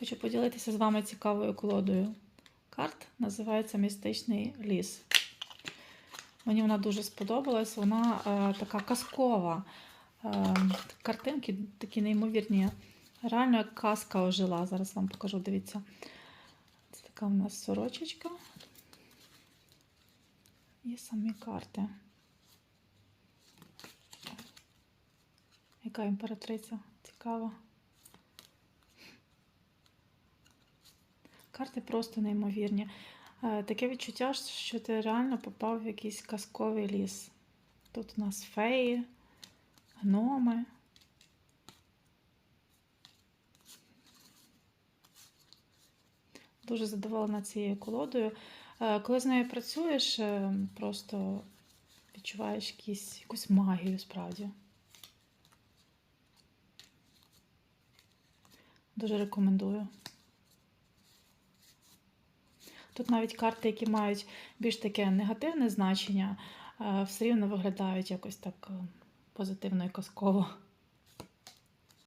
Хочу поділитися з вами цікавою колодою карт. Називається Містичний ліс. Мені вона дуже сподобалась. Вона е, така казкова. Е, картинки такі неймовірні. Реально як казка ожила. Зараз вам покажу, дивіться. Це така у нас сорочечка. І самі карти. Яка імператриця цікава. Карти просто неймовірні. Е, Таке відчуття, що ти реально попав в якийсь казковий ліс. Тут у нас феї, гноми. Дуже задоволена цією колодою. Е, Коли з нею працюєш, е, просто відчуваєш якісь, якусь магію справді. Дуже рекомендую. Тут навіть карти, які мають більш таке негативне значення, е, все рівно виглядають якось так е, позитивно і казково.